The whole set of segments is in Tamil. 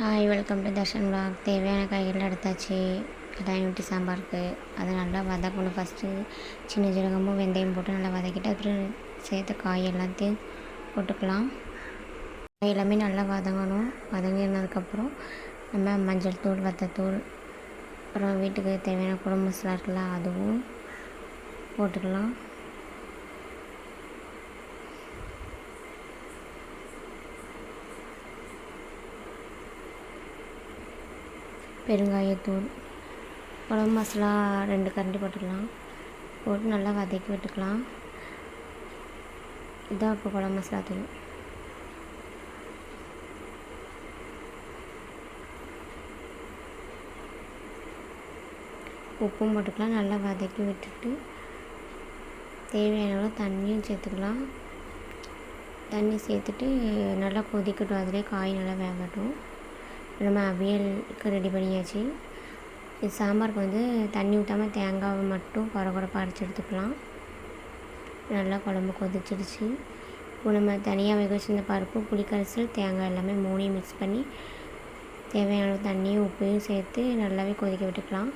Hi welcome to Darshan blog தேவையான காய்கறிகள் எடுத்தாச்சு. டைனிட்டி சாம்பாருக்கு. அதை நல்லா வதக்கணும் ஃபஸ்ட்டு சின்ன ஜீரகமும் வெந்தயம் போட்டு நல்லா வதக்கிட்டு அப்புறம் சேர்த்த காய் எல்லாத்தையும் போட்டுக்கலாம். காய் எல்லாமே நல்லா வதங்கணும். வதங்கினதுக்கப்புறம் நம்ம மஞ்சள் தூள் வத்தத்தூள் அப்புறம் வீட்டுக்கு தேவையான குழம்பு மசாலா இருக்குல்ல அதுவும் போட்டுக்கலாம். பெருங்காயத்தூள் குழம்பு மசாலா ரெண்டு கரண்டி போட்டுக்கலாம். போட்டு நல்லா வதக்கி விட்டுக்கலாம். இதான் இப்போ குழம்பு மசாலா தூள். உப்பும் போட்டுக்கலாம். நல்லா வதக்கி விட்டுட்டு தேவையான அளவு தண்ணியும் சேர்த்துக்கலாம். தண்ணி சேர்த்துட்டு நல்லா கொதிக்கட்டும். அதிலே காய் நல்லா வேகட்டும். நம்ம அவியலுக்கு ரெடி பண்ணியாச்சு. இது சாம்பாருக்கு வந்து தண்ணி ஊற்றாமல் தேங்காவை மட்டும் குறை குறைப்பாக அரைச்சி எடுத்துக்கலாம். நல்லா குழம்பு கொதிச்சிடுச்சு. இப்போ நம்ம தனியாக வேக வச்சிருந்த பருப்பு புளிக்கரைசல் தேங்காய் எல்லாமே மூணையும் மிக்ஸ் பண்ணி தேவையான அளவு தண்ணியும் உப்பையும் சேர்த்து நல்லாவே கொதிக்க விட்டுக்கலாம்.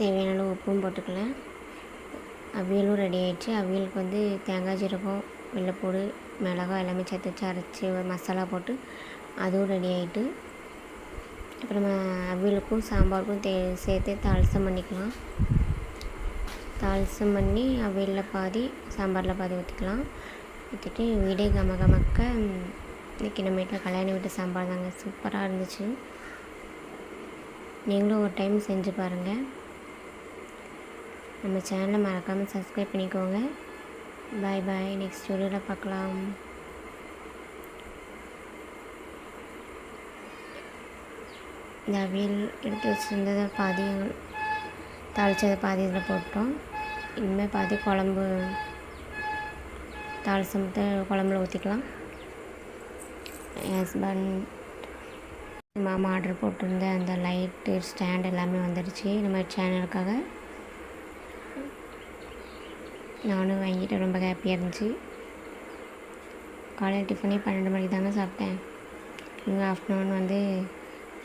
தேவையான அளவு உப்பும் போட்டுக்கலாம். அவியலும் ரெடி ஆயிடுச்சு. அவியலுக்கு வந்து தேங்காய் ஜீரகம் வெள்ளைப்பூடு மிளகாய் எல்லாமே சேர்த்து வச்சு அரைச்சி மசாலா போட்டு அதுவும் ரெடி ஆகிட்டு அப்புறம் அவிலுக்கும் அவியலுக்கும் சாம்பாருக்கும் தே சேர்த்து தாளிசம் பண்ணிக்கலாம். தாளிசம் பண்ணி அவியலில் பாதி சாம்பாரில் பாதி ஊற்றிக்கலாம் ஊற்றிட்டு வீடே கம கமக்க இன்றைக்கி நம்ம வீட்டில் கல்யாண வீட்டு சாம்பார் தாங்க. சூப்பராக இருந்துச்சு. நீங்களும் ஒரு டைம் செஞ்சு பாருங்கள் நம்ம சேனலை மறக்காமல் சப்ஸ்கிரைப் பண்ணிக்கோங்க. பாய் பாய் நெக்ஸ்ட் வீடியோவில் பார்க்கலாம். இந்த அவியல் எடுத்து வச்சுருந்ததை பாதி தாளித்ததை பாதி இதில் போட்டோம். இனிமேல் பாதி குழம்பு தாளிசமத்தை குழம்புல ஊற்றிக்கலாம் என் ஹஸ்பண்ட் மாமா ஆர்டர் போட்டிருந்த அந்த லைட்டு ஸ்டாண்ட் எல்லாமே வந்துடுச்சு. இந்த மாதிரி சேனலுக்காக நானும் வாங்கிட்டு ரொம்ப ஹாப்பியாக இருந்துச்சு. காலையில் டிஃபனே பன்னெண்டு மணிக்கு தானே சாப்பிட்டேன். இங்கே ஆஃப்டர்நூன் வந்து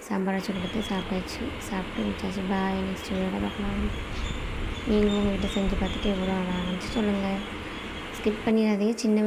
சாம்பார் வச்சு கொடுத்து சாப்பிட்டாச்சு. சாப்பிட்டு முடிச்சாச்சு. பாய் நெக்ஸ்ட் வீடியோட பார்க்கலாம். நீங்களும் உங்கள் வீட்டை செஞ்சு பார்த்துட்டு எவ்வளோ நல்லா இருந்துச்சு சொல்லுங்கள் ஸ்கிப் பண்ணிடாதே சின்ன